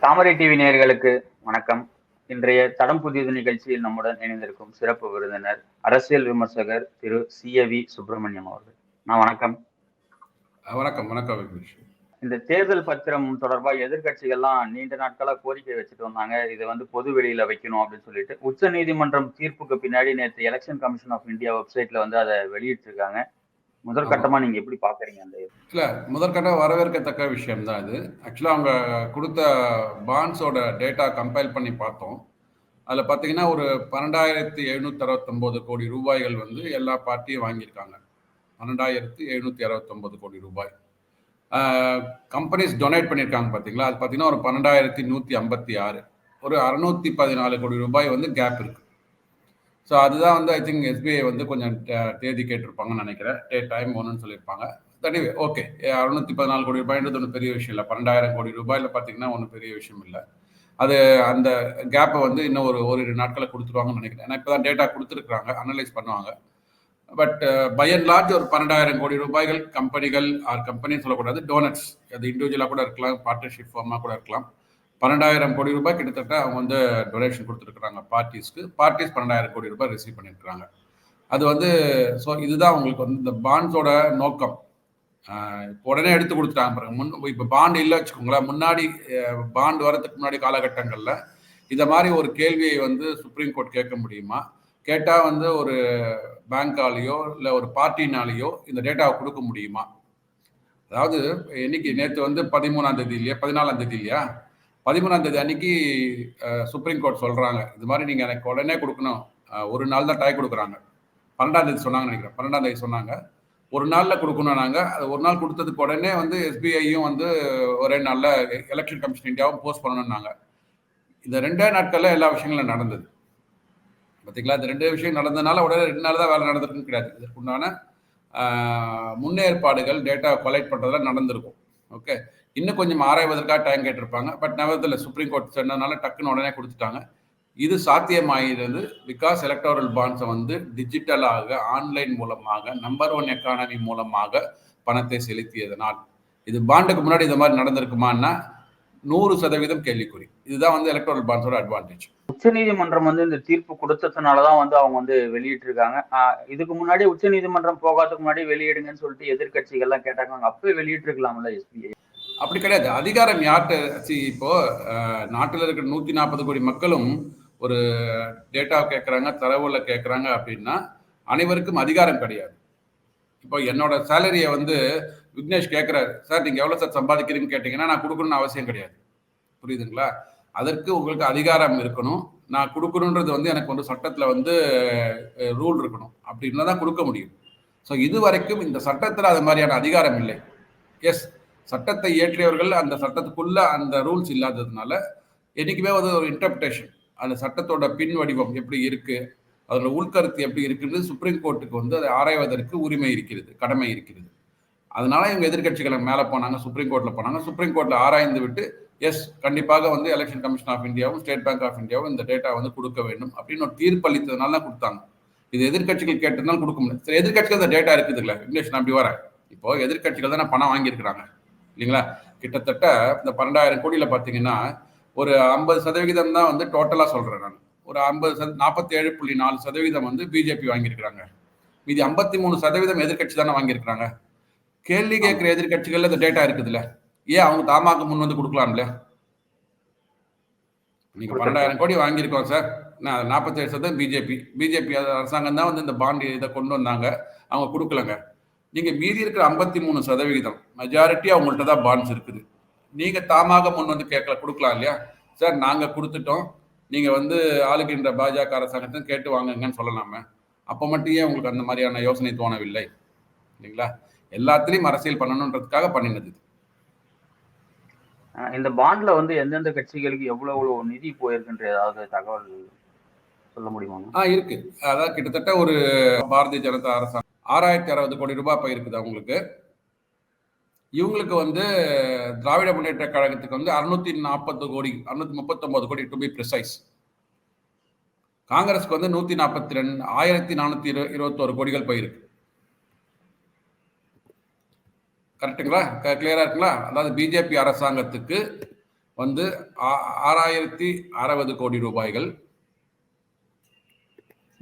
தாமரை TV நேயர்களுக்கு வணக்கம். இன்றைய தடம் புதியது நிகழ்ச்சியில் நம்முடன் இணைந்திருக்கும் சிறப்பு விருந்தினர் அரசியல் விமர்சகர் திரு சியவி சுப்பிரமணியம் அவர்கள். நான் வணக்கம். வணக்கம். வணக்கம் இந்த தேர்தல் பத்திரம் தொடர்பா எதிர்க்கட்சிகள்லாம் நீண்ட நாட்களா கோரிக்கை வச்சுட்டு வந்தாங்க. இதை வந்து பொது வெளியில வைக்கணும் அப்படின்னு சொல்லிட்டு உச்ச நீதிமன்றம் தீர்ப்புக்கு பின்னாடி நேற்று எலெக்ஷன் கமிஷன் ஆஃப் இந்தியா வெப்சைட்ல வந்து அதை வெளியிட்டிருக்காங்க. முதற்கட்டமா நீங்க எப்படி பாக்குறீங்க அந்த இல்ல முதற்கட்ட வரவேற்கத்தக்க விஷயம் தான் இது ஆக்சுவலா அவங்க கொடுத்த பாண்ட்ஸோட டேட்டா கம்பைல் பண்ணி பார்த்தோம். அதில் பார்த்தீங்கன்னா ஒரு பன்னெண்டாயிரத்தி எழுநூத்தி அறுபத்தொம்போது கோடி ரூபாய்கள் வந்து எல்லா பார்ட்டியும் வாங்கியிருக்காங்க. பன்னெண்டாயிரத்தி எழுநூத்தி அறுபத்தொம்போது கோடி ரூபாய். கம்பெனிஸ் டொனேட் பண்ணியிருக்காங்க பார்த்தீங்களா அது பார்த்தீங்கன்னா ஒரு பன்னெண்டாயிரத்தி நூற்றி ஐம்பத்தி ஆறு. ஒரு அறுநூத்தி பதினாலு கோடி ரூபாய் வந்து கேப் இருக்கு. ஸோ அதுதான் வந்து ஐ திங்க் எஸ்பிஐ வந்து கொஞ்சம் தேதி கேட்டிருப்பாங்கன்னு நினைக்கிறேன். டே டைம் ஒன்றுன்னு சொல்லியிருப்பாங்க. தனிவே ஓகே அறுநூத்தி பதினாலு கோடி ரூபாய்ன்றது ஒன்றும் பெரிய விஷயம் இல்லை. பன்னெண்டாயிரம் கோடி ரூபாயில் பார்த்தீங்கன்னா ஒன்றும் பெரிய விஷயம் இல்லை. அது அந்த கேப்பை வந்து இன்னும் ஒரு ஓரிரு நாட்களை கொடுத்துருவாங்கன்னு நினைக்கிறேன். ஏன்னா இப்போ தான் டேட்டா கொடுத்துருக்குறாங்க அனலைஸ் பண்ணுவாங்க. பட் பை அண்ட் லார்ஜ் ஒரு பன்னெண்டாயிரம் கோடி ரூபாய்கள் கம்பெனிகள் ஆர் கம்பெனின்னு சொல்லக்கூடாது டோனட்ஸ் அது இண்டிவிஜுவலாக கூட இருக்கலாம் பார்ட்னர்ஷிப் ஃபார்மாக கூட இருக்கலாம். பன்னெண்டாயிரம் கோடி ரூபாய் கிட்டத்தட்ட அவங்க வந்து டொனேஷன் கொடுத்துருக்குறாங்க. பார்ட்டிஸ்க்கு பார்ட்டிஸ் பன்னெண்டாயிரம் கோடி ரூபாய் ரிசீவ் பண்ணியிருக்கிறாங்க. அது வந்து ஸோ இதுதான் உங்களுக்கு வந்து இந்த பாண்ட்ஸோட நோக்கம். உடனே எடுத்து கொடுத்துட்டாங்க பாருங்க. முன் இப்போ பாண்டு இல்லை வச்சுக்கோங்களேன். முன்னாடி பாண்டு வரதுக்கு முன்னாடி காலகட்டங்களில் இதை மாதிரி ஒரு கேள்வியை வந்து சுப்ரீம் கோர்ட் கேட்க முடியுமா? கேட்டால் வந்து ஒரு பேங்காலேயோ இல்லை ஒரு பார்ட்டினாலேயோ இந்த டேட்டாவை கொடுக்க முடியுமா? அதாவது இன்னைக்கு நேற்று வந்து பதிமூணாம் தேதி இல்லையா? பதினாலாம் தேதி இல்லையா? பதிமூணாம் தேதி அன்னைக்கு சுப்ரீம் கோர்ட் சொல்றாங்க. இது மாதிரி நீங்க எனக்கு உடனே கொடுக்கணும். ஒரு நாள் தான் டை கொடுக்குறாங்க. பன்னெண்டாம் தேதி சொன்னாங்க நினைக்கிறேன். பன்னெண்டாம் தேதி சொன்னாங்க. ஒரு நாள்ல கொடுக்கணும் நாங்க. அது ஒரு நாள் கொடுத்ததுக்கு உடனே வந்து எஸ்பிஐயும் வந்து ஒரே நாள்ல எலெக்ஷன் கமிஷன் இந்தியாவும் போஸ்ட் பண்ணணும்னாங்க. இந்த ரெண்டே நாட்கள்ல எல்லா விஷயங்களும் நடந்தது. பார்த்தீங்களா இந்த ரெண்டு விஷயம் நடந்ததுனால உடனே ரெண்டு நாள் தான் வேலை நடந்திருக்குன்னு கிடையாது. இதற்குண்டான முன்னேற்பாடுகள் டேட்டா கலெக்ட் பண்ணுறதுலாம் நடந்திருக்கும். ஓகே இன்னும் கொஞ்சம் ஆராய்வதற்காக டைம் கேட்டிருப்பாங்க. பட் நவத்தில் சுப்ரீம் கோர்ட் சொன்னதுனால டக்குன்னு உடனே கொடுத்துட்டாங்க. இது சாத்தியமாகிறது பிகாஸ் எலக்டோரல் பாண்ட்ஸை வந்து டிஜிட்டலாக ஆன்லைன் மூலமாக நம்பர் ஒன் எக்கானமி மூலமாக பணத்தை செலுத்தியதனால். இது பாண்டுக்கு முன்னாடி இந்த மாதிரி நடந்திருக்குமான்னா நூறு சதவீதம் கேள்விக்குறி. இதுதான் வந்து எலக்ட்ரல் பாண்ட்ஸோட அட்வான்டேஜ் உச்ச நீதிமன்றம் வந்து இந்த தீர்ப்பு கொடுத்ததுனாலதான் வந்து அவங்க வந்து வெளியிட்டிருக்காங்க. இதுக்கு முன்னாடி உச்ச நீதிமன்றம் போகாததுக்கு முன்னாடி வெளியிடுங்கன்னு சொல்லிட்டு எதிர்கட்சிகள்லாம் கேட்டாங்க. அப்பவே வெளியிட்டிருக்கலாம்ல எஸ்பிஐ அப்படி கிடையாது. அதிகாரம் யார்கிட்ட இப்போ நாட்டில் இருக்கிற நூத்தி நாற்பது கோடி மக்களும் ஒரு டேட்டா கேட்குறாங்க தரவுல கேட்குறாங்க அப்படின்னா அனைவருக்கும் அதிகாரம் கிடையாது. இப்போ என்னோட சேலரியை வந்து விக்னேஷ் கேட்குறாரு சார் நீங்கள் எவ்வளோ சார் சம்பாதிக்கிறீங்கன்னு கேட்டிங்கன்னா நான் கொடுக்கணும்னு அவசியம் கிடையாது. புரியுதுங்களா? அதற்கு உங்களுக்கு அதிகாரம் இருக்கணும். நான் கொடுக்கணுன்றது வந்து எனக்கு வந்து சட்டத்தில் வந்து ரூல் இருக்கணும். அப்படின்னா தான் கொடுக்க முடியும். ஸோ இது வரைக்கும் இந்த சட்டத்தில் அது மாதிரியான அதிகாரம் இல்லை. எஸ் சட்டத்தை இயற்றியவர்கள் அந்த சட்டத்துக்குள்ள அந்த ரூல்ஸ் இல்லாததுனால என்றைக்குமே வந்து ஒரு இன்டர்பிரேஷன் அந்த சட்டத்தோட பின் வடிவம் எப்படி இருக்கு அதில் உள்கருத்து எப்படி இருக்குன்னு சுப்ரீம் கோர்ட்டுக்கு வந்து அதை ஆராய்வதற்கு உரிமை இருக்கிறது கடமை இருக்கிறது. அதனால இவங்க எதிர்கட்சிகளை மேலே போனாங்க சுப்ரீம் கோர்ட்டில் போனாங்க. சுப்ரீம் கோர்ட்டில் ஆராய்ந்து விட்டு எஸ் கண்டிப்பாக வந்து எலெக்ஷன் கமிஷன் ஆஃப் இந்தியாவும் ஸ்டேட் பேங்க் ஆஃப் இந்தியாவும் இந்த டேட்டா வந்து கொடுக்க வேண்டும் அப்படின்னு ஒரு தீர்ப்பு அளித்ததுனால தான் கொடுத்தாங்க. இது எதிர்கட்சிகள் கேட்டதுனால கொடுக்க முடியாது சரி எதிர்கட்சிகள் இந்த டேட்டா இருக்குதுல்ல இங்கிலீஷ் நான் அப்படி வரேன் இப்போ எதிர்கட்சிகள் தான் பணம் வாங்கியிருக்கிறாங்க. இல்லைங்களா? கிட்டத்தட்ட இந்த பன்னெண்டாயிரம் கோடியில் பார்த்தீங்கன்னா ஒரு ஐம்பது சதவிகிதம் தான் வந்து டோட்டலாக சொல்கிறேன் நான். ஒரு ஐம்பது சத நாற்பத்தி ஏழு புள்ளி நாலு சதவீதம் வந்து பிஜேபி வாங்கியிருக்கிறாங்க. மீதி ஐம்பத்தி மூணு சதவீதம் எதிர்கட்சி தானே வாங்கியிருக்கிறாங்க. கேள்வி கேட்குற எதிர்கட்சிகள்ல இந்த டேட்டா இருக்குதுல்ல. ஏன் அவங்க தாமாக்கு முன் வந்து கொடுக்கலாம்ல? நீங்க பன்னெண்டாயிரம் கோடி வாங்கியிருக்கோம் சார். நான் நாற்பத்தி ஏழு சதவீதம் பிஜேபி பிஜேபி அரசாங்கம் தான் வந்து இந்த பாண்ட் இதை கொண்டு வந்தாங்க. அவங்க கொடுக்கலங்க. நீங்க மீதி இருக்கிற ஐம்பத்தி மூணு சதவிகிதம் மெஜாரிட்டி அவங்கள்ட்ட தான் பாண்ட்ஸ் இருக்குது. நீங்க தாமாக முன் வந்து கேட்கல கொடுக்கலாம் இல்லையா? சார் நாங்க கொடுத்துட்டோம். நீங்க வந்து ஆளுகின்ற பாஜக அரசாங்கத்தை கேட்டு வாங்குங்கன்னு சொல்லலாமே. அப்போ மட்டும் ஏன் உங்களுக்கு அந்த மாதிரியான யோசனை தோணவில்லை? இல்லைங்களா? எல்லாத்துலயும் அரசியல் பண்ணணுன்றதுக்காக பண்ணினது இந்த பாண்ட்ல வந்து எந்தெந்த கட்சிகளுக்கு எவ்வளவு எவ்வளவு நிதி போயிருக்குன்ற ஏதாவது தகவல் சொல்ல முடியுமா ஆ இருக்கு. அதான் கிட்டத்தட்ட ஒரு பாரதிய ஜனதா அரசாங்கம் ஆறாயிரத்தி அறுபது கோடி ரூபாய் போயிருக்குது அவங்களுக்கு. இவங்களுக்கு வந்து திராவிட முன்னேற்ற கழகத்துக்கு வந்து அறுநூத்தி நாற்பது கோடி அறுநூத்தி முப்பத்தொன்பது கோடி டு பி ப்ரிசைஸ் காங்கிரஸ்க்கு வந்து நூத்தி நாற்பத்தி ரெண்டு ஆயிரத்தி நானூத்தி இரு இருபத்தோரு கோடிகள் போயிருக்கு. கரெக்டுங்களா கிளியரா இருக்குங்களா? அதாவது பிஜேபி அரசாங்கத்துக்கு வந்து ஆ- ஆறாயிரத்தி அறுபது கோடி ரூபாய்கள்.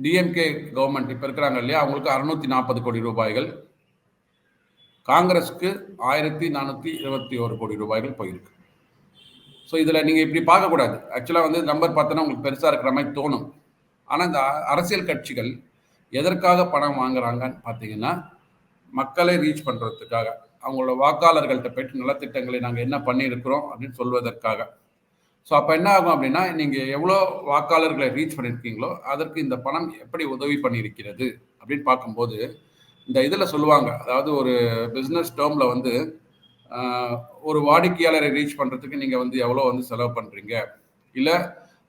டிஎம்கே கவர்மெண்ட் இப்போ இருக்கிறாங்க இல்லையா? அவங்களுக்கு அறுநூத்தி நாற்பது கோடி ரூபாய்கள். காங்கிரஸ்க்கு ஆயிரத்தி நானூற்றி இருபத்தி ஒரு கோடி ரூபாய்கள் போயிருக்கு. ஸோ இதில் நீங்கள் இப்படி பார்க்கக்கூடாது. ஆக்சுவலாக வந்து நம்பர் பார்த்தோன்னா உங்களுக்கு பெருசாக இருக்கிற மாதிரி தோணும். ஆனால் இந்த அரசியல் கட்சிகள் எதற்காக பணம் வாங்குறாங்கன்னு பார்த்தீங்கன்னா மக்களை ரீச் பண்ணுறதுக்காக அவங்களோட வாக்காளர்கள்ட்ட போயிட்டு நலத்திட்டங்களை நாங்கள் என்ன பண்ணியிருக்கிறோம் அப்படின்னு சொல்வதற்காக. ஸோ அப்போ என்ன ஆகும் அப்படின்னா நீங்கள் எவ்வளோ வாக்காளர்களை ரீச் பண்ணியிருக்கீங்களோ அதற்கு இந்த பணம் எப்படி உதவி பண்ணியிருக்கிறது அப்படின்னு பார்க்கும்போது இந்த இதில் சொல்லுவாங்க. அதாவது ஒரு பிஸ்னஸ் டேர்மில் வந்து ஒரு வாடிக்கையாளரை ரீச் பண்ணுறதுக்கு நீங்கள் வந்து எவ்வளோ வந்து செலவு பண்ணுறீங்க இல்லை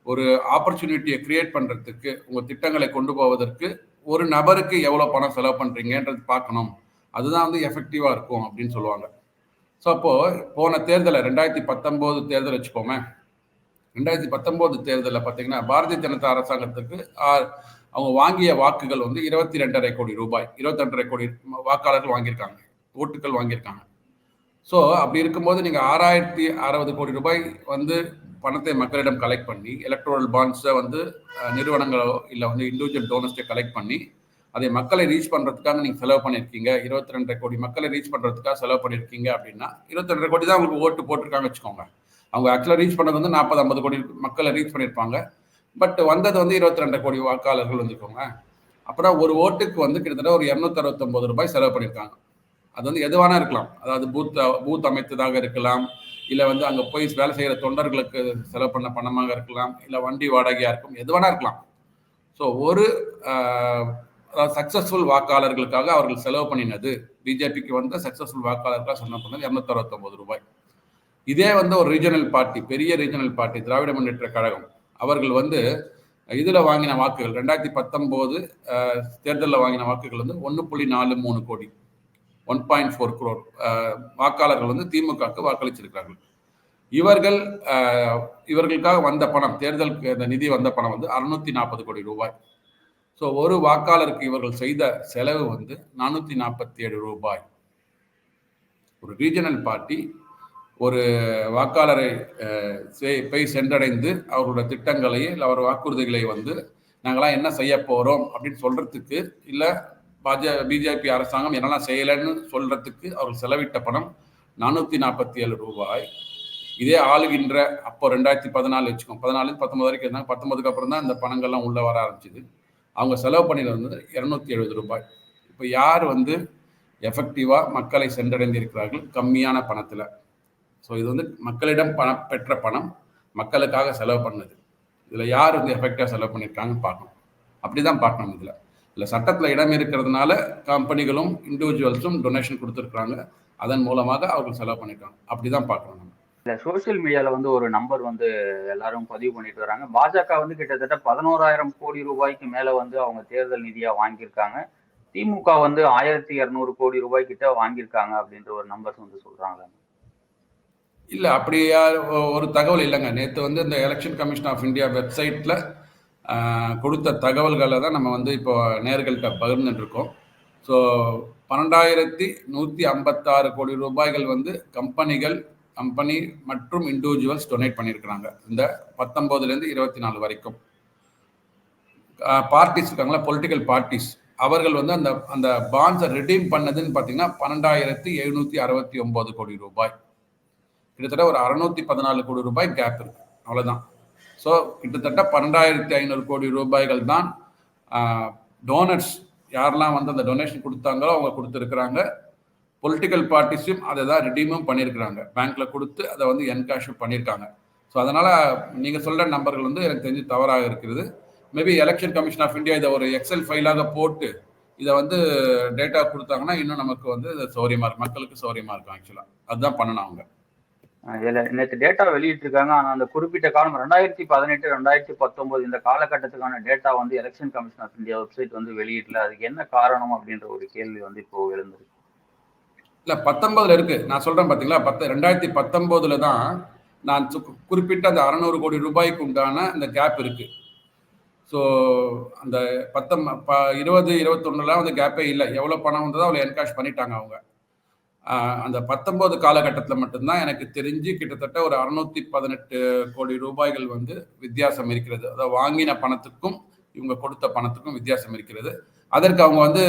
ஒரு ஆப்பர்ச்சுனிட்டியை கிரியேட் பண்ணுறதுக்கு உங்கள் திட்டங்களை கொண்டு போவதற்கு ஒரு நபருக்கு எவ்வளோ பணம் செலவு பண்ணுறீங்கன்றது பார்க்கணும். அதுதான் வந்து எஃபெக்டிவாக இருக்கும் அப்படின்னு சொல்லுவாங்க. ஸோ அப்போது போன தேர்தலை ரெண்டாயிரத்தி பத்தொம்போது தேர்தல் வச்சுக்கோமே ரெண்டாயிரத்தி பத்தொம்போது தேர்தலில் பார்த்தீங்கன்னா பாரதிய ஜனதா அரசாங்கத்துக்கு அவங்க வாங்கிய வாக்குகள் வந்து இருபத்தி ரெண்டரை கோடி ரூபாய் இருபத்தி ரெண்டரை கோடி வாக்காளர்கள் வாங்கியிருக்காங்க ஓட்டுகள் வாங்கியிருக்காங்க. ஸோ அப்படி இருக்கும்போது நீங்கள் ஆறாயிரத்தி அறுபது கோடி ரூபாய் வந்து பணத்தை மக்களிடம் கலெக்ட் பண்ணி எலக்ட்ரல் பாண்ட்ஸை வந்து நிறுவனங்களோ இல்லை வந்து இண்டிவிஜுவல் டோனர்ஸ்டே கலெக்ட் பண்ணி அதை மக்களை ரீச் பண்ணுறதுக்காக நீங்கள் செலவு பண்ணியிருக்கீங்க. இருபத்தி ரெண்டரை கோடி மக்களை ரீச் பண்ணுறதுக்காக செலவு பண்ணியிருக்கீங்க அப்படின்னா இருபத்தி ரெண்டரை கோடி தான் உங்களுக்கு ஓட்டு போட்டிருக்காங்க வச்சுக்கோங்க. அவங்க ஆக்சுவலாக ரீச் பண்ணது வந்து நாற்பது ஐம்பது கோடி மக்களை ரீச் பண்ணியிருப்பாங்க. பட் வந்தது வந்து இருபத்தி ரெண்டு கோடி வாக்காளர்கள் வந்துக்கோங்க அப்புறம் ஒரு ஓட்டுக்கு வந்து கிட்டத்தட்ட ஒரு இரநூத்தறுபத்தொம்பது ரூபாய் செலவு பண்ணியிருக்காங்க. அது வந்து எதுவானா இருக்கலாம். அதாவது பூத் பூத் அமைத்ததாக இருக்கலாம். இல்லை வந்து அங்கே போய் வேலை செய்கிற தொண்டர்களுக்கு செலவு பண்ண பணமாக இருக்கலாம். இல்லை வண்டி வாடகையாக இருக்கும். எது வேணா இருக்கலாம். ஸோ ஒரு சக்ஸஸ்ஃபுல் வாக்காளர்களுக்காக அவர்கள் செலவு பண்ணினது. பிஜேபிக்கு வந்த சக்ஸஸ்ஃபுல் வாக்காளர்களாக சொன்ன பண்ணது இரநூத்தறுபத்தொம்பது ரூபாய். இதே வந்து ஒரு ரீஜனல் பார்ட்டி பெரிய ரீஜனல் பார்ட்டி திராவிட முன்னேற்ற கழகம். அவர்கள் வந்து இதில் வாங்கின வாக்குகள் ரெண்டாயிரத்தி பத்தொம்போது தேர்தலில் வாங்கின வாக்குகள் வந்து ஒன்று புள்ளி நாலு மூணு கோடி. ஒன் பாயிண்ட் ஃபோர் குரோர் வாக்காளர்கள் வந்து திமுகவுக்கு வாக்களிச்சிருக்கிறார்கள். இவர்கள் இவர்களுக்காக வந்த பணம் தேர்தலுக்கு இந்த நிதி வந்த பணம் வந்து அறுநூத்தி நாற்பது கோடி ரூபாய். ஸோ ஒரு வாக்காளருக்கு இவர்கள் செய்த செலவு வந்து நானூற்றி நாற்பத்தி ஏழு ரூபாய். ஒரு ரீஜனல் பார்ட்டி ஒரு வாக்காளரை போய் சென்றடைந்து அவர்களோட திட்டங்களை இல்லை அவர் வாக்குறுதிகளை வந்து நாங்களாம் என்ன செய்ய போகிறோம் அப்படின்னு சொல்கிறதுக்கு இல்லை பாஜ பிஜேபி அரசாங்கம் என்னெல்லாம் செய்யலைன்னு சொல்கிறதுக்கு அவர்கள் செலவிட்ட பணம் நானூற்றி நாற்பத்தி ஏழு ரூபாய். இதே ஆளுகின்ற அப்போ ரெண்டாயிரத்தி பதினாலு வச்சுக்கோங்க பதினாலு பத்தொன்பது வரைக்கும் இருந்தாங்க. பத்தொன்பதுக்கு அப்புறம் தான் இந்த பணங்கள்லாம் உள்ளே வர ஆரம்பிச்சிது. அவங்க செலவு பண்ணியில் வந்து இரநூத்தி எழுபது ரூபாய். இப்போ யார் வந்து எஃபெக்டிவாக மக்களை சென்றடைந்திருக்கிறார்கள்? கம்மியான பணத்தில். ஸோ இது வந்து மக்களிடம் பணம் பெற்ற பணம் மக்களுக்காக செலவு பண்ணது. இதில் யார் வந்து எஃபெக்டாக செலவு பண்ணியிருக்காங்கன்னு பார்க்கணும். அப்படி தான் பார்க்கணும் இதில். இல்லை சட்டத்தில் இடம் இருக்கிறதுனால கம்பெனிகளும் இண்டிவிஜுவல்ஸும் டொனேஷன் கொடுத்துருக்குறாங்க. அதன் மூலமாக அவர்கள் செலவு பண்ணியிருக்காங்க அப்படி தான் பார்க்கணும் நம்ம. இல்ல சோஷியல் மீடியாவில் வந்து ஒரு நம்பர் வந்து எல்லாரும் பதிவு பண்ணிட்டு வராங்க. பாஜக வந்து கிட்டத்தட்ட பதினோராயிரம் கோடி ரூபாய்க்கு மேலே வந்து அவங்க தேர்தல் நிதியாக வாங்கியிருக்காங்க. திமுக வந்து ஆயிரத்தி இரநூறு கோடி ரூபாய் கிட்ட வாங்கியிருக்காங்க அப்படின்ற ஒரு நம்பர்ஸ் வந்து சொல்றாங்க. இல்லை அப்படியா ஒரு தகவல் இல்லைங்க. நேற்று வந்து இந்த எலெக்ஷன் கமிஷன் ஆஃப் இந்தியா வெப்சைட்டில் கொடுத்த தகவல்களை தான் நம்ம வந்து இப்போ நேர்கள்ட்ட பகிர்ந்துட்டுருக்கோம் ஸோ பன்னெண்டாயிரத்தி நூற்றி ஐம்பத்தாறு கோடி ரூபாய்கள் வந்து கம்பெனிகள் கம்பெனி மற்றும் இண்டிவிஜுவல்ஸ் டொனேட் பண்ணியிருக்கிறாங்க. இந்த பத்தொம்போதுலேருந்து இருபத்தி நாலு வரைக்கும் பார்ட்டிஸ் இருக்காங்களா? பொலிட்டிக்கல் பார்ட்டிஸ் அவர்கள் வந்து அந்த அந்த பாண்ட்ஸை ரிடீம் பண்ணதுன்னு பார்த்தீங்கன்னா பன்னெண்டாயிரத்தி எழுநூற்றி அறுபத்தி ஒம்பது கோடி ரூபாய். கிட்டத்தட்ட ஒரு அறுநூத்தி பதினாலு கோடி ரூபாய் கேப் இருக்கு. அவ்வளவுதான். ஸோ கிட்டத்தட்ட பன்னெண்டாயிரத்தி ஐநூறு கோடி ரூபாய்கள் தான் டோனர்ஸ் யாரெல்லாம் வந்து அந்த டொனேஷன் கொடுத்தாங்களோ அவங்க கொடுத்துருக்குறாங்க. பொலிட்டிக்கல் பார்ட்டிஸும் அதை தான் ரிடீமும் பண்ணியிருக்கிறாங்க. பேங்க்ல கொடுத்து அதை வந்து என்கேஷும் பண்ணியிருக்காங்க. ஸோ அதனால நீங்கள் சொல்ற நம்பர்கள் வந்து எனக்கு தெரிஞ்சு தவறாக இருக்கிறது maybe election commission of India இதை ஒரு எக்ஸல் ஃபைலாக போட்டு இதை வந்து டேட்டா கொடுத்தாங்கன்னா இன்னும் நமக்கு வந்து சௌரியமாக இருக்கும் மக்களுக்கு சௌரியமாக இருக்கும் ஆக்சுவலாக அதுதான் பண்ணணும் அவங்க. நேற்று டேட்டா வெளியிட்டிருக்காங்க. ஆனா அந்த குறிப்பிட்ட காலம் ரெண்டாயிரத்தி பதினெட்டு ரெண்டாயிரத்தி பத்தொன்பது இந்த காலகட்டத்துக்கான டேட்டா வந்து election commission of India website வந்து வெளியிடல. அதுக்கு என்ன காரணம் அப்படின்ற ஒரு கேள்வி வந்து இப்போ எழுந்திருக்கு. இல்ல பத்தொன்பதுல இருக்கு. நான் சொல்றேன் பாத்தீங்களா? பத்து ரெண்டாயிரத்தி பத்தொன்பதுல தான் நான் குறிப்பிட்ட அந்த அறநூறு கோடி ரூபாய்க்கு உண்டான அந்த கேப் இருக்கு. ஸோ அந்த பத்தம் ப இருபது இருபத்தொன்னுலாம் வந்து கேப்பே இல்லை. எவ்வளோ பணம் வந்ததோ அவ்வளோ என்கேஷ் பண்ணிட்டாங்க அவங்க. அந்த பத்தொன்பது காலகட்டத்தில் மட்டும்தான் எனக்கு தெரிஞ்சு கிட்டத்தட்ட ஒரு அறுநூத்தி பதினெட்டு கோடி ரூபாய்கள் வந்து வித்தியாசம் இருக்கிறது. அதாவது வாங்கின பணத்துக்கும் இவங்க கொடுத்த பணத்துக்கும் வித்தியாசம் இருக்கிறது. அதற்கு அவங்க வந்து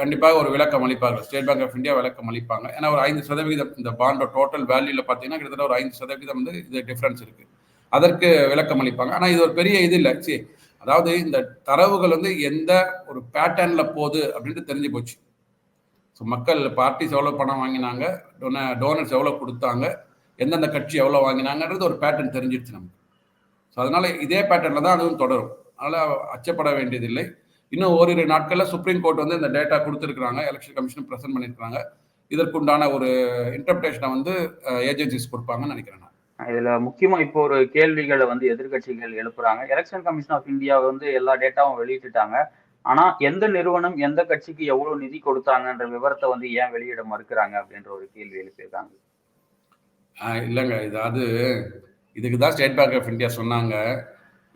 கண்டிப்பாக ஒரு விளக்கம் அளிப்பார்கள். ஸ்டேட் பேங்க் ஆஃப் இந்தியா விளக்கம் அளிப்பாங்க. ஏன்னா ஒரு ஐந்து சதவீதம் இந்த பாண்டோ டோட்டல் வேல்யூல பார்த்தீங்கன்னா கிட்டத்தட்ட ஒரு ஐந்து சதவீதம் வந்து இது டிஃப்ரென்ஸ் இருக்கு. அதற்கு விளக்கம் அளிப்பாங்க. ஆனால் இது ஒரு பெரிய இது இல்லை. சரி அதாவது இந்த தரவுகள் வந்து எந்த ஒரு பேட்டர்னில் போகுது அப்படின்ட்டு தெரிஞ்சு போச்சு. ஸோ மக்கள் பார்ட்டிஸ் எவ்வளோ பணம் வாங்கினாங்க? டொன டோனர்ஸ் எவ்வளோ கொடுத்தாங்க? எந்தெந்த கட்சி எவ்வளோ வாங்கினாங்கன்றது ஒரு பேட்டர்ன் தெரிஞ்சிருச்சு நமக்கு. ஸோ அதனால் இதே பேட்டர்னில் தான் அதுவும் தொடரும். அதனால் அச்சப்பட வேண்டியதில்லை. இன்னும் ஓரிரு நாட்களில் சுப்ரீம் கோர்ட் வந்து இந்த டேட்டா கொடுத்துருக்குறாங்க. எலெக்ஷன் கமிஷன் ப்ரெசென்ட் பண்ணியிருக்காங்க இதற்குண்டான ஒரு இன்டர்பிரேஷனை வந்து ஏஜென்சிஸ் கொடுப்பாங்கன்னு நினைக்கிறேன் நான். இதுல முக்கியமா இப்போ ஒரு கேள்விகளை வந்து எதிர்க்கட்சிகள் எழுப்புறாங்க. எலெக்ஷன் கமிஷன் ஆஃப் இந்தியா வந்து எல்லா டேட்டாவும் வெளியிட்டுட்டாங்க. ஆனா எந்த நிறுவனம் எந்த கட்சிக்கு எவ்வளவு நிதி கொடுத்தாங்கன்ற விவரத்தை வந்து ஏன் வெளியிட மறுக்கிறாங்க அப்படின்ற ஒரு கேள்வி எழுப்பியிருக்காங்க. இல்லைங்க. இதாவது இதுக்கு தான் ஸ்டேட் பேங்க் ஆஃப் இந்தியா சொன்னாங்க.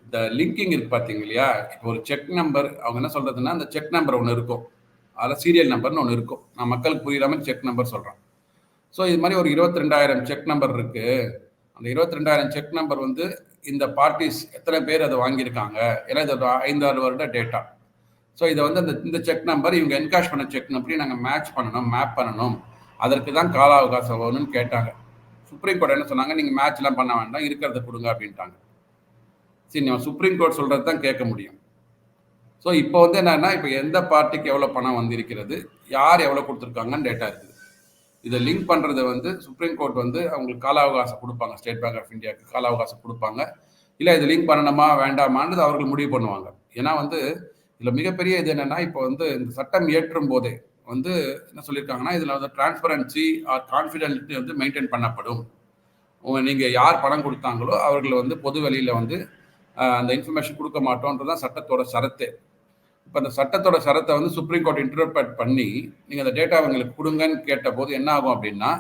இந்த லிங்கிங் இருக்கு பார்த்தீங்க இல்லையா? இப்போ ஒரு செக் நம்பர் அவங்க என்ன சொல்றதுன்னா அந்த செக் நம்பர் ஒன்று இருக்கும். அதில் சீரியல் நம்பர்னு ஒன்று இருக்கும். நான் மக்களுக்கு புரியுற மாதிரி செக் நம்பர் சொல்கிறேன் ஸோ இது மாதிரி ஒரு இருபத்தி ரெண்டாயிரம் செக் நம்பர் இருக்கு. அந்த இருபத்தி ரெண்டாயிரம் செக் நம்பர் வந்து இந்த பார்ட்டிஸ் எத்தனை பேர் அதை வாங்கியிருக்காங்க? ஏன்னா இது ஒரு ஐந்தாறு வருட டேட்டா ஸோ இதை வந்து அந்த இந்த செக் நம்பர் இவங்க என்காஷ் பண்ண செக் நம்பரையும் நாங்கள் மேட்ச் பண்ணணும் மேப் பண்ணணும். அதற்கு தான் கால அவகாசம் வேணும்னு கேட்டாங்க. சுப்ரீம் கோர்ட் என்ன சொன்னாங்க? நீங்கள் மேட்ச்லாம் பண்ண வேண்டாம் இருக்கிறத கொடுங்க அப்படின்ட்டாங்க. சரி நம்ம சுப்ரீம் கோர்ட் சொல்கிறது தான் கேட்க முடியும். ஸோ இப்போ வந்து என்னன்னா இப்போ எந்த பார்ட்டிக்கு எவ்வளோ பணம் வந்திருக்கிறது யார் எவ்வளோ கொடுத்துருக்காங்கன்னு டேட்டா இருக்குது. இதை லிங்க் பண்ணுறது வந்து சுப்ரீம் கோர்ட் வந்து அவங்களுக்கு கால அவகாசம் கொடுப்பாங்க. ஸ்டேட் பேங்க் ஆஃப் இந்தியாவுக்கு கால அவகாசம் கொடுப்பாங்க. இல்லை இதை லிங்க் பண்ணணுமா வேண்டாமான்றது அவர்கள் முடிவு பண்ணுவாங்க. ஏன்னா வந்து இதில் மிகப்பெரிய இது என்னன்னா இப்போ வந்து இந்த சட்டம் இயற்றும் போதே வந்து என்ன சொல்லியிருக்காங்கன்னா இதில் வந்து டிரான்ஸ்பரன்சி ஆர் கான்ஃபிடென்சிட்டி வந்து மெயின்டைன் பண்ணப்படும். நீங்கள் யார் பணம் கொடுத்தாங்களோ அவர்களை வந்து பொது வெளியில் வந்து அந்த இன்ஃபர்மேஷன் கொடுக்க மாட்டோன்றதான் சட்டத்தோட சரத்து இப்போ அந்த சட்டத்தோட சரத்தை வந்து சுப்ரீம் கோர்ட் இன்டர்பிரட் பண்ணி நீங்கள் அந்த டேட்டா அவங்களுக்கு கொடுங்கன்னு கேட்டபோது என்ன ஆகும் அப்படின்னா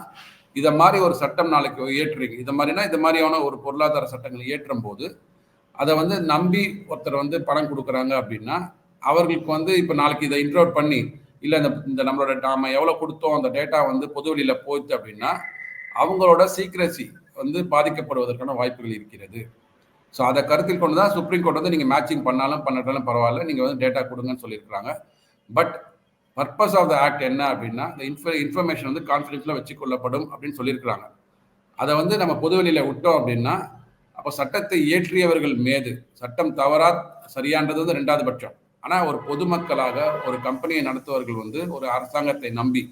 இதை மாதிரி ஒரு சட்டம் நாளைக்கு இயற்றுறீங்க. இதை மாதிரினா இது மாதிரியான ஒரு பொருளாதார சட்டங்களை இயற்றும் போது அதை வந்து நம்பி ஒருத்தர் வந்து பணம் கொடுக்குறாங்க அப்படின்னா அவர்களுக்கு வந்து இப்போ நாளைக்கு இதை இன்ட்ரோட் பண்ணி இல்லை இந்த இந்த நம்மளோட நாம எவ்வளோ கொடுத்தோம் அந்த டேட்டா வந்து பொது வெளியில் போச்சு அப்படின்னா அவங்களோட சீக்ரசி வந்து பாதிக்கப்படுவதற்கான வாய்ப்புகள் இருக்கிறது. ஸோ அதை கருத்தில் கொண்டு தான் சுப்ரீம் கோர்ட் வந்து நீங்கள் மேட்சிங் பண்ணாலும் பண்ணட்டாலும் பரவாயில்ல. நீங்கள் வந்து டேட்டா கொடுங்கன்னு சொல்லியிருக்கிறாங்க. But purpose of the act என்ன அப்படின்னா இந்த இன்ஃப இன்ஃபர்மேஷன் வந்து கான்ஃபிடென்ஸில் வச்சுக்கொள்ளப்படும் அப்படின்னு சொல்லியிருக்கிறாங்க. அதை வந்து நம்ம பொதுவெளியில் விட்டோம் அப்படின்னா அப்போ சட்டத்தை இயற்றியவர்கள் மீது சட்டம் தவறா சரியான்றது வந்து ரெண்டாவது பட்சம். ஆனால் ஒரு பொதுமக்களாக ஒரு கம்பெனியை நடத்துவர்கள் வந்து ஒரு அரசாங்கத்தை நம்பி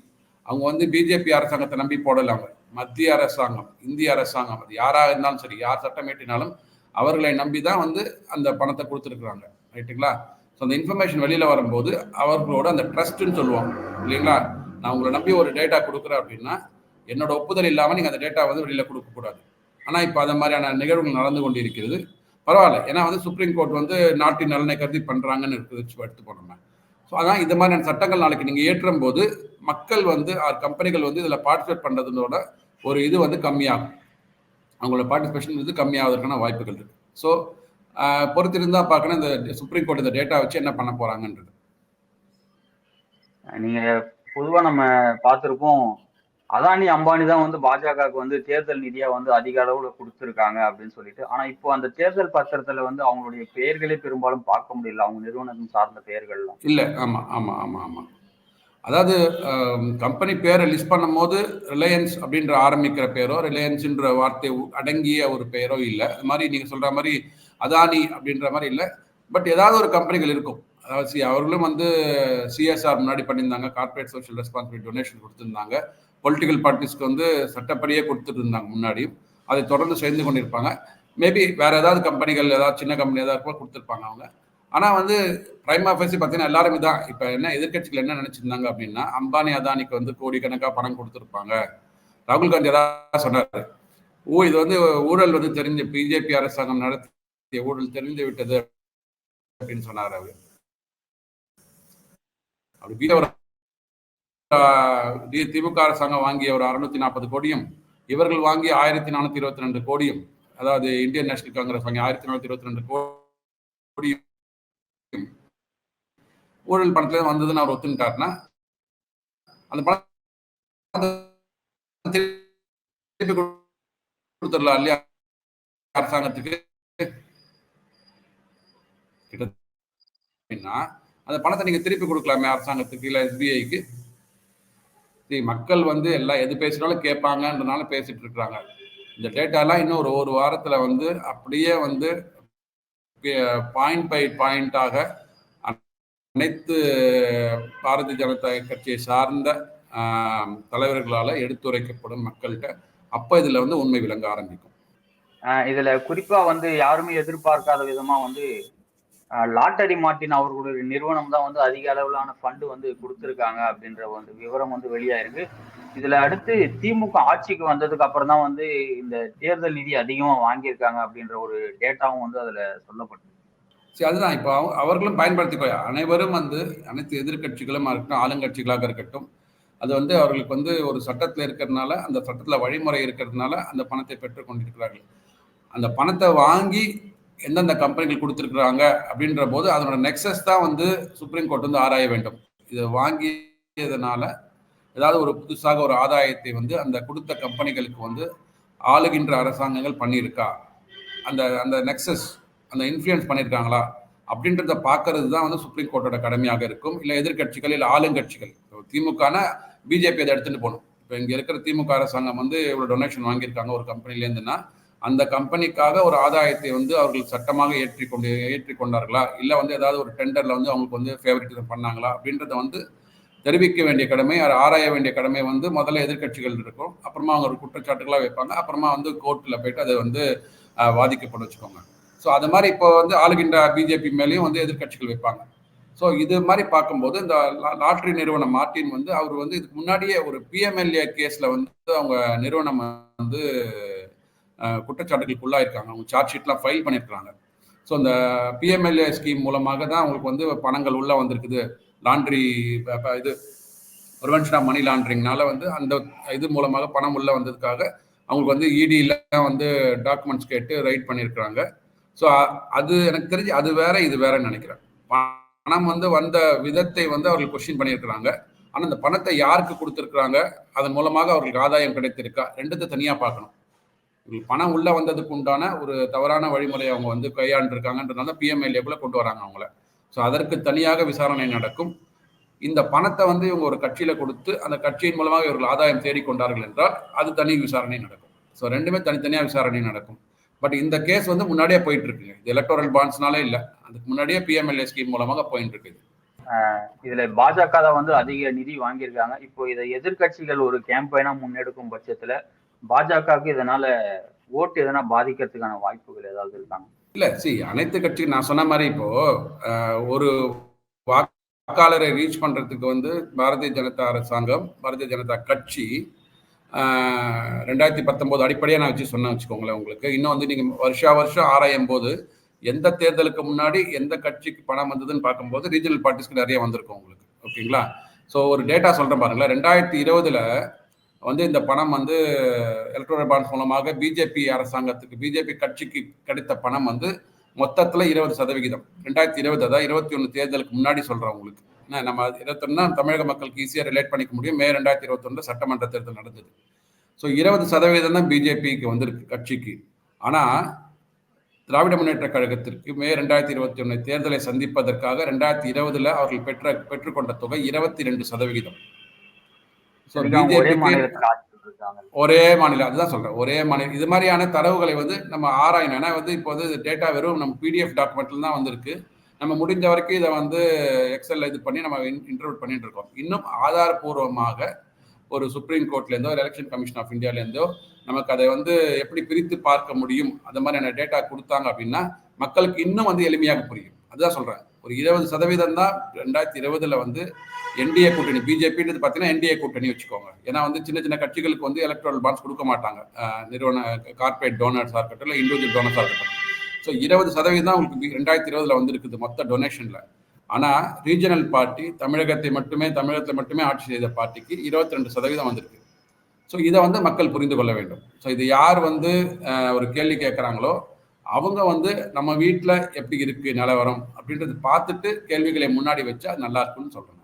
அவங்க வந்து பிஜேபி அரசாங்கத்தை நம்பி போடலாங்க மத்திய அரசாங்கம் இந்திய அரசாங்கம் அது யாராக இருந்தாலும் சரி யார் சட்டம் ஏற்றினாலும் அவர்களை நம்பி தான் வந்து அந்த பணத்தை கொடுத்துருக்குறாங்க. ரைட்டுங்களா? ஸோ அந்த இன்ஃபர்மேஷன் வெளியில் வரும்போது அவர்களோட அந்த ட்ரஸ்ட்டுன்னு சொல்லுவாங்க. இல்லைங்களா? நான் உங்களை நம்பி ஒரு டேட்டா கொடுக்குறேன் அப்படின்னா என்னோட ஒப்புதல் இல்லாமல் நீங்கள் அந்த டேட்டா வந்து வெளியில் கொடுக்கக்கூடாது. ஆனால் இப்போ அந்த மாதிரியான நிகழ்வுகள் நடந்து கொண்டு இருக்கிறது பரவாயில்ல. ஏன்னா வந்து சுப்ரீம் கோர்ட் வந்து நாட்டின் நலனை கருதி பண்ணுறாங்கன்னு இருக்குது எடுத்து போனோம் ஸோ அதான் இந்த மாதிரியான சட்டங்கள் நாளைக்கு நீங்கள் ஏற்றும் போது மக்கள் வந்து ஆர் கம்பெனிகள் வந்து இதில் பார்ட்டிசிபேட் பண்ணுறதுனோட ஒரு இது வந்து கம்மியாகும். அவங்களோட பார்ட்டிசிபேஷன் வந்து கம்மியாகிறதுக்கான வாய்ப்புகள் இருக்கு. ஸோ பொறுத்திருந்தா பார்க்கணும் இந்த சுப்ரீம் கோர்ட் இந்த டேட்டா வச்சு என்ன பண்ண போறாங்கன்றது. நீங்க பொதுவா நம்ம பார்த்துருப்போம் அதானி அம்பானி தான் வந்து பாஜகவுக்கு வந்து தேர்தல் நிதியா வந்து அதிக அளவுல கொடுத்துருக்காங்க அப்படின்னு சொல்லிட்டு. ஆனா இப்போ அந்த தேர்தல் பத்திரத்துல வந்து அவங்களுடைய பெயர்களே பெரும்பாலும் பார்க்க முடியல. அவங்க நிறுவனம் சார்ந்த பெயர்கள்லாம். இல்ல ஆமா ஆமா ஆமா ஆமா. அதாவது கம்பெனி பேரை லிஸ்ட் பண்ணும்போது ரிலையன்ஸ் அப்படின்ற ஆரம்பிக்கிற பேரோ ரிலையன்ஸ்ன்ற வார்த்தை அடங்கிய ஒரு பெயரோ இல்லை. அது மாதிரி நீங்கள் சொல்கிற மாதிரி அதானி அப்படின்ற மாதிரி இல்லை. பட் ஏதாவது ஒரு கம்பெனிகள் இருக்கும். அதாவது அவர்களும் வந்து சிஎஸ்ஆர் முன்னாடி பண்ணியிருந்தாங்க. கார்ப்பரேட் சோஷியல் ரெஸ்பான்சிபிலிட்டி டொனேஷன் கொடுத்துருந்தாங்க. பொலிட்டிக்கல் பார்ட்டிஸ்க்கு வந்து சட்டப்படியே கொடுத்துட்டு இருந்தாங்க முன்னாடியும் அதை தொடர்ந்து சேர்ந்து கொண்டிருப்பாங்க. மேபி வேற ஏதாவது கம்பெனிகள் ஏதாவது சின்ன கம்பெனி ஏதாவது கூட கொடுத்துருப்பாங்க அவங்க. ஆனால் வந்து பிரைம் ஆஃபீஸ் பார்த்தீங்கன்னா எல்லாருமே தான் இப்போ என்ன எதிர்க்கட்சிகள் என்ன நினைச்சிருந்தாங்க அப்படின்னா அம்பானி அதானிக்கு வந்து கோடிக்கணக்காக பணம் கொடுத்துருப்பாங்க. ராகுல் காந்தி ஏதாவது சொன்னார். ஓ இது வந்து ஊழல் வந்து தெரிஞ்ச பிஜேபி அரசாங்கம் நடத்திய ஊழல் தெரிந்து விட்டது அப்படின்னு சொன்னார் அவர். அப்படி திமுக அரசாங்கம் வாங்கிய ஒரு அறுநூத்தி நாற்பது கோடியும் இவர்கள் வாங்கி ஆயிரத்தி நானூத்தி இருபத்தி ரெண்டு கோடியும் அதாவது இந்தியன் நேஷனல் காங்கிரஸ் வாங்கி ஆயிரத்தி நானூத்தி இருபத்தி ரெண்டு கோடியும் ஊழல் பணத்துல வந்ததுன்னு அவர் ஒத்துக்கிட்டாருன்னா அந்த பணம் திருப்பி கொடுத்துடலாம் இல்லையா? அரசாங்கத்துக்கு கிட்ட அந்த பணத்தை நீங்க திருப்பி கொடுக்கலாமே அரசாங்கத்துக்கு இல்ல எஸ்பிஐக்கு மக்கள் வந்து எல்லாம் எது பேசுகிறாலும் கேட்பாங்கன்றனால பேசிட்டு இருக்கிறாங்க இந்த டேட்டாலாம் இன்னும் ஒரு ஒரு வாரத்துல வந்து அப்படியே வந்து பாயிண்ட் பை பாயிண்டாக அனைத்து பாரதிய ஜனதா கட்சியை சார்ந்த தலைவர்களால் எடுத்துரைக்கப்படும் மக்கள்கிட்ட அப்போ இதில் வந்து உண்மை விளங்க ஆரம்பிக்கும். இதுல குறிப்பா வந்து யாருமே எதிர்பார்க்காத விதமா வந்து லாட்டரி மார்ட்டின் அவர்களுடைய நிறுவனம் தான் வந்து அதிக அளவிலான ஃபண்டு வந்து கொடுத்துருக்காங்க அப்படின்ற வந்து விவரம் வந்து வெளியாயிருக்கு. இதுல அடுத்து திமுக ஆட்சிக்கு வந்ததுக்கு அப்புறம் தான் வந்து இந்த தேர்தல் நிதி அதிகமா வாங்கியிருக்காங்க அப்படின்ற ஒரு டேட்டாவும் வந்து அதுல சொல்லப்பட்டு சரி அதுதான். இப்போ அவர்களும் பயன்படுத்திக்கோ அனைவரும் வந்து அனைத்து எதிர்கட்சிகளும் இருக்கட்டும் ஆளுங்கட்சிகளாக இருக்கட்டும் அது வந்து அவர்களுக்கு வந்து ஒரு சட்டத்தில் இருக்கிறதுனால அந்த சட்டத்தில் வழிமுறை இருக்கிறதுனால அந்த பணத்தை பெற்றுக் கொண்டிருக்கிறார்கள். அந்த பணத்தை வாங்கி எந்தெந்த கம்பெனிகள் கொடுத்துருக்குறாங்க அப்படின்ற போது அதனோட நெக்ஸஸ் தான் வந்து சுப்ரீம் கோர்ட் வந்து ஆராய வேண்டும். இதை வாங்கியதுனால ஏதாவது ஒரு புதுசாக ஒரு ஆதாயத்தை வந்து அந்த கொடுத்த கம்பெனிகளுக்கு வந்து ஆளுகின்ற அரசாங்கங்கள் பண்ணியிருக்கா? அந்த அந்த நெக்ஸஸ் அந்த இன்ஃப்ளூயன்ஸ் பண்ணியிருக்காங்களா? அப்படின்றத பார்க்கறது தான் வந்து சுப்ரீம் கோர்ட்டோட கடமையாக இருக்கும். இல்லை எதிர்கட்சிகள் இல்லை ஆளுங்கட்சிகள். திமுகனா பிஜேபி அதை எடுத்துகிட்டு போகணும். இப்போ இங்கே இருக்கிற திமுக அரசாங்கம் வந்து இவ்வளோ டொனேஷன் வாங்கியிருக்காங்க ஒரு கம்பெனிலேருந்துன்னா அந்த கம்பெனிக்காக ஒரு ஆதாயத்தை வந்து அவர்கள் சட்டமாக ஏற்றி கொண்டு ஏற்றி கொண்டார்களா? இல்லை வந்து ஏதாவது ஒரு டெண்டரில் வந்து அவங்களுக்கு வந்து ஃபேவரட்டிசம் பண்ணாங்களா? அப்படின்றத வந்து தெரிவிக்க வேண்டிய கடமை ஆராய வேண்டிய கடமை வந்து முதல்ல எதிர்கட்சிகள் இருக்கும். அப்புறமா அவங்க ஒரு குற்றச்சாட்டுகளாக வைப்பாங்க. அப்புறமா வந்து கோர்ட்டில் போயிட்டு அதை வந்து வாதிக்கப்பட வச்சுக்கோங்க. ஸோ அது மாதிரி இப்போ வந்து ஆளுகின்ற பிஜேபி மேலேயும் வந்து எதிர்கட்சிகள் வைப்பாங்க. ஸோ இது மாதிரி பார்க்கும்போது இந்த லாட்ரி நிறுவனம் மார்டின் வந்து அவர் வந்து இதுக்கு முன்னாடியே ஒரு பிஎம்எல்ஏ கேஸில் வந்து அவங்க நிறுவனம் வந்து குற்றச்சாட்டுகளுக்கு உள்ளாயிருக்காங்க அவங்க சார்ஜ் ஷீட்லாம் ஃபைல் பண்ணியிருக்காங்க ஸோ இந்த பிஎம்எல்ஏ ஸ்கீம் மூலமாக தான் அவங்களுக்கு வந்து பணங்கள் உள்ளே வந்திருக்குது. லாண்ட்ரி இது ப்ரிவென்ஷன் ஆஃப் மணி லாண்ட்ரிங்னால வந்து அந்த இது மூலமாக பணம் உள்ளே வந்ததுக்காக அவங்களுக்கு வந்து e இடியில் வந்து டாக்குமெண்ட்ஸ் கேட்டு ரைட் பண்ணியிருக்கிறாங்க ஸோ அது எனக்கு தெரிஞ்சு அது வேற இது வேறன்னு நினைக்கிறேன். பணம் வந்து வந்த விதத்தை வந்து அவர்கள் கொஸ்டின் பண்ணியிருக்கிறாங்க ஆனால் அந்த பணத்தை யாருக்கு கொடுத்துருக்குறாங்க? அதன் மூலமாக அவர்களுக்கு ஆதாயம் கிடைத்திருக்கா? ரெண்டுத்தை தனியாக பார்க்கணும். பணம் உள்ள வந்ததுக்கு உண்டான ஒரு தவறான வழிமுறையை அவங்க வந்து கையாண்டிருக்காங்கன்றதுனால பிஎம்எல்ஏக்குள்ள கொண்டு வராங்க அவங்கள. ஸோ அதற்கு தனியாக விசாரணை நடக்கும். இந்த பணத்தை வந்து இவங்க ஒரு கட்சியில கொடுத்து அந்த கட்சியின் மூலமாக இவர்கள் ஆதாயம் தேடிக்கொண்டார்கள் என்றால் அது தனி விசாரணை நடக்கும். ஸோ ரெண்டுமே தனித்தனியாக விசாரணை நடக்கும். பட் இந்த கேஸ் வந்து முன்னாடியே போயிட்டு இருக்குங்க இது எலக்டோரல் பாண்ட்ஸ்னாலே இல்லை. அதுக்கு முன்னாடியே பிஎம்எல்ஏ ஸ்கீம் மூலமாக போயிட்டு இருக்குது இதுல பாஜக தான் வந்து அதிக நிதி வாங்கியிருக்காங்க. இப்போ இதை எதிர்கட்சிகள் ஒரு கேம்பெயினா முன்னெடுக்கும் பட்சத்துல பாஜகவுக்கு இதனால ஓட்டு எதனா பாதிக்கிறதுக்கான வாய்ப்புகள் ஏதாவது இருக்காங்க? இல்ல சி அனைத்து கட்சி நான் சொன்ன மாதிரி இப்போ ஒரு வாக்காளரை ரீச் பண்றதுக்கு வந்து பாரதிய ஜனதா அரசாங்கம் பாரதிய ஜனதா கட்சி ரெண்டாயிரத்தி பத்தொன்பது அடிப்படையாக நான் வச்சு சொன்ன வச்சுக்கோங்களேன் உங்களுக்கு. இன்னும் வந்து நீங்கள் வருஷா வருஷம் ஆராயும் போது எந்த தேர்தலுக்கு முன்னாடி எந்த கட்சிக்கு பணம் வந்ததுன்னு பார்க்கும்போது ரீஜனல் பார்ட்டிஸ்க்கு நிறைய வந்திருக்கும் உங்களுக்கு. ஓகேங்களா? ஸோ ஒரு டேட்டா சொல்கிறேன் பாருங்களேன். ரெண்டாயிரத்தி இருபதில் வந்து இந்த பணம் வந்து எலக்ட்ரோரல் பாண்ட்ஸ் மூலமாக பிஜேபி அரசாங்கத்துக்கு பிஜேபி கட்சிக்கு கிடைத்த பணம் வந்து மொத்தத்தில் இருபது சதவிகிதம். ரெண்டாயிரத்தி இருபது அதாவது இருபத்தி ஒன்று தேர்தலுக்கு முன்னாடி சொல்கிறேன் உங்களுக்கு ஏன்னா நம்ம இருபத்தொன்னா தமிழக மக்களுக்கு ஈஸியாக ரிலேட் பண்ணிக்க முடியும். மே ரெண்டாயிரத்தி இருபத்தொன்னு சட்டமன்ற தேர்தல் நடந்தது. ஸோ இருபது சதவீதம் தான் பிஜேபிக்கு வந்திருக்கு கட்சிக்கு. ஆனால் திராவிட முன்னேற்ற கழகத்திற்கு மே ரெண்டாயிரத்தி இருபத்தி ஒன்று தேர்தலை சந்திப்பதற்காக ரெண்டாயிரத்தி இருபதில் அவர்கள் பெற்ற பெற்றுக்கொண்ட தொகை இருபத்தி ரெண்டு சதவிகிதம். ஒரே மாநிலம் அதுதான் சொல்றேன். ஒரே மாநிலம். இது மாதிரியான தரவுகளை வந்து நம்ம ஆராயணும். ஏன்னா வந்து இப்போ வந்து டேட்டா வெறும் நம்ம பிடிஎஃப் டாக்குமெண்ட்ல தான் வந்திருக்கு. நம்ம முடிஞ்ச வரைக்கும் இதை வந்து எக்ஸல்ல இது பண்ணி நம்ம இன்டர்வியூ பண்ணிட்டு இருக்கோம். இன்னும் ஆதாரபூர்வமாக ஒரு சுப்ரீம் கோர்ட்லேருந்தோ எலெக்ஷன் கமிஷன் ஆஃப் இந்தியாலேருந்தோ நமக்கு அதை வந்து எப்படி பிரித்து பார்க்க முடியும்? அந்த மாதிரியான டேட்டா கொடுத்தாங்க அப்படின்னா மக்களுக்கு இன்னும் வந்து எளிமையாக புரியும். அதுதான் சொல்றேன். ஒரு இருபது சதவீதம் தான் ரெண்டாயிரத்தி இருபதுல வந்து என்டிஏ கூட்டணி பிஜேபின்றது பார்த்தீங்கன்னா என்டிஏ கூட்டணி வச்சுக்கோங்க. ஏன்னா வந்து சின்ன சின்ன கட்சிகளுக்கு வந்து எலக்ட்ரல் பாண்ட்ஸ் கொடுக்க மாட்டாங்க. நிறுவன கார்பரேட் டோனர்ஸாக இருக்கட்டும் இல்லை இண்டிவிஜுவல் டோனர்ஸாக இருக்கட்டும். ஸோ இருபது சதவீதம் தான் உங்களுக்கு ரெண்டாயிரத்தி இருபதுல வந்திருக்குது மொத்த டொனேஷனில் ஆனால் ரீஜனல் பார்ட்டி தமிழகத்தை மட்டுமே தமிழகத்தை மட்டுமே ஆட்சி செய்த பார்ட்டிக்கு இருபத்தி ரெண்டு சதவீதம் வந்திருக்கு. ஸோ இதை வந்து மக்கள் புரிந்து கொள்ள வேண்டும். ஸோ இது யார் வந்து ஒரு கேள்வி கேட்குறாங்களோ அவங்க வந்து நம்ம வீட்டில் எப்படி இருக்கு நிலவரம் அப்படின்றது பார்த்துட்டு கேள்விகளை முன்னாடி வச்சா நல்லா இருக்கும்னு சொல்றேன்.